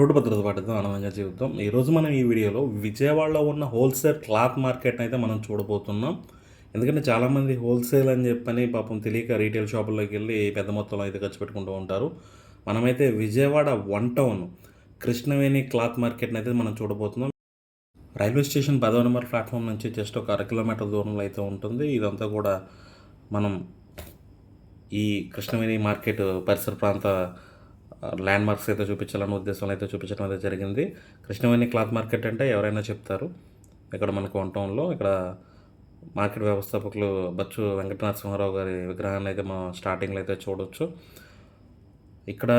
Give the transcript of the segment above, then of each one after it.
Road భద్రత పాటిద్దాం ఆనందంగా చెబుతాం ఈరోజు మనం ఈ వీడియోలో విజయవాడలో ఉన్న హోల్సేల్ క్లాత్ మార్కెట్ని అయితే మనం చూడబోతున్నాం. ఎందుకంటే చాలామంది హోల్సేల్ అని చెప్పని పాపం తెలియక రీటైల్ షాపుల్లోకి వెళ్ళి పెద్ద మొత్తంలో అయితే ఖర్చు పెట్టుకుంటూ ఉంటారు. మనమైతే Vijayawada one town Krishnaveni cloth మార్కెట్ని అయితే మనం చూడబోతున్నాం. రైల్వే స్టేషన్ పదవ నెంబర్ ప్లాట్ఫామ్ నుంచి జస్ట్ ఒక అర కిలోమీటర్ దూరంలో అయితే ఉంటుంది. ఇదంతా కూడా మనం ఈ కృష్ణవేణి మార్కెట్ పరిసర ప్రాంత ల్యాండ్ మార్క్స్ అయితే చూపించాలనే ఉద్దేశంలో అయితే చూపించడం అయితే జరిగింది. కృష్ణవేణి క్లాత్ మార్కెట్ అంటే ఎవరైనా చెప్తారు. ఇక్కడ మనకు వన్ టౌన్లో ఇక్కడ మార్కెట్ వ్యవస్థాపకులు బచ్చు వెంకటనరసింహారావు గారి విగ్రహాన్ని అయితే మనం స్టార్టింగ్లో అయితే చూడవచ్చు ఇక్కడ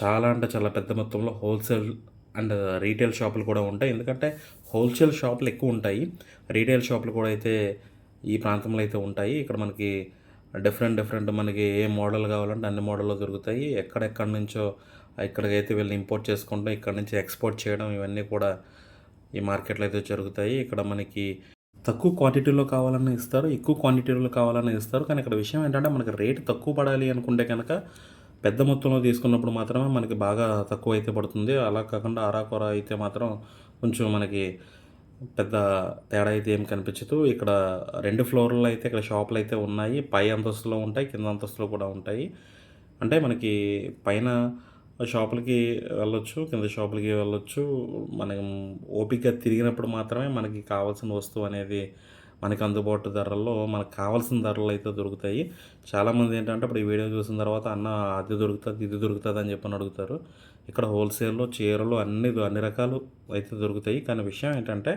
చాలా అంటే చాలా పెద్ద మొత్తంలో హోల్సేల్ అండ్ రీటైల్ షాపులు కూడా ఉంటాయి. ఎందుకంటే హోల్సేల్ షాపులు ఎక్కువ ఉంటాయి. రీటైల్ షాపులు కూడా అయితే ఈ ప్రాంతంలో అయితే ఉంటాయి. ఇక్కడ మనకి డిఫరెంట్ డిఫరెంట్ మనకి ఏ మోడల్ కావాలంటే అన్ని మోడల్లో దొరుకుతాయి. ఎక్కడెక్కడి నుంచో ఇక్కడికైతే వీళ్ళు ఇంపోర్ట్ చేసుకుంటాం ఇక్కడ నుంచి ఎక్స్పోర్ట్ చేయడం ఇవన్నీ కూడా ఈ మార్కెట్లో అయితే జరుగుతాయి. ఇక్కడ మనకి తక్కువ క్వాంటిటీలో కావాలని ఇస్తారు ఎక్కువ క్వాంటిటీలో కావాలని ఇస్తారు. కానీ ఇక్కడ విషయం ఏంటంటే మనకి రేటు తక్కువ పడాలి అనుకుంటే కనుక పెద్ద మొత్తంలో తీసుకున్నప్పుడు మాత్రమే మనకి బాగా తక్కువ అయితే పడుతుంది. అలా కాకుండా ఆరాకొర అయితే మాత్రం కొంచెం మనకి పెద్ద తేడా అయితే ఏం కనిపించదు. ఇక్కడ రెండు ఫ్లోర్లు అయితే ఇక్కడ షాపులు అయితే ఉన్నాయి. పై అంతస్తులో ఉంటాయి కింద అంతస్తులో కూడా ఉంటాయి. అంటే మనకి పైన షాపులకి వెళ్ళొచ్చు కింద షాపులకి వెళ్ళొచ్చు. మనం ఓపిక తిరిగినప్పుడు మాత్రమే మనకి కావాల్సిన వస్తువు అనేది మనకి అందుబాటు ధరల్లో మనకు కావాల్సిన ధరలు అయితే దొరుకుతాయి. చాలామంది ఏంటంటే ఇప్పుడు ఈ వీడియో చూసిన తర్వాత అన్న అది దొరుకుతుంది ఇది దొరుకుతుంది అని చెప్పని అడుగుతారు. ఇక్కడ హోల్సేల్లో చీరలు అన్ని అన్ని రకాలు అయితే దొరుకుతాయి. కానీ విషయం ఏంటంటే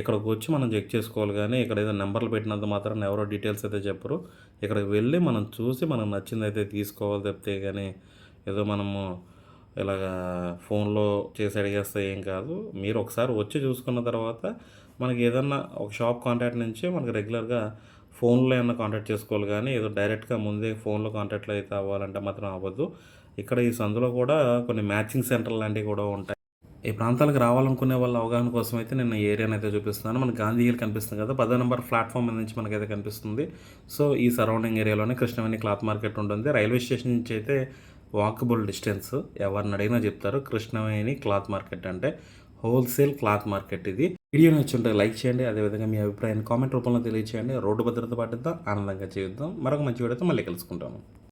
ఇక్కడికి వచ్చి మనం చెక్ చేసుకోవాలి కానీ ఇక్కడ ఏదో నెంబర్లు పెట్టినంత మాత్రం ఎవరో డీటెయిల్స్ అయితే చెప్పరు. ఇక్కడికి వెళ్ళి మనం చూసి మనం నచ్చింది అయితే తీసుకోవాలి తప్పితే కానీ ఏదో మనము ఇలాగా ఫోన్లో చేసి అడిగేస్తే ఏం కాదు. మీరు ఒకసారి వచ్చి చూసుకున్న తర్వాత మనకి ఏదన్నా ఒక షాప్ కాంటాక్ట్ నుంచి మనకి రెగ్యులర్గా ఫోన్లో ఏమన్నా కాంటాక్ట్ చేసుకోవాలి కానీ ఏదో డైరెక్ట్గా ముందే ఫోన్లో కాంటాక్ట్లో అయితే అవ్వాలంటే మాత్రం అవ్వద్దు ఇక్కడ ఈ సందులో కూడా కొన్ని మ్యాచింగ్ సెంటర్ లాంటివి కూడా ఉంటాయి. ఈ ప్రాంతాలకు రావాలనుకునే వాళ్ళ అవగాహన కోసం అయితే నేను ఏరియాని అయితే చూపిస్తున్నాను. మనకి గాంధీ హిల్ కనిపిస్తుంది కదా పదో నెంబర్ ప్లాట్ఫామ్ నుంచి నుంచి మనకైతే కనిపిస్తుంది. సో ఈ సరౌండింగ్ ఏరియాలోనే కృష్ణవేణి క్లాత్ మార్కెట్ ఉంటుంది. రైల్వే స్టేషన్ నుంచి అయితే వాకబుల్ డిస్టెన్స్ ఎవరిని అడిగినా చెప్తారు. కృష్ణవేణి క్లాత్ మార్కెట్ అంటే హోల్సేల్ క్లాత్ మార్కెట్ ఇది. వీడియో నచ్చుంటే లైక్ చేయండి. అదేవిధంగా మీ అభిప్రాయాన్ని కామెంట్ రూపంలో తెలియచేయండి. రోడ్డు భద్రత పాటిద్దాం. ఆనందంగా చేద్దాం మరొక మంచి వీడియోతో మళ్ళీ కలుసుకుంటాము.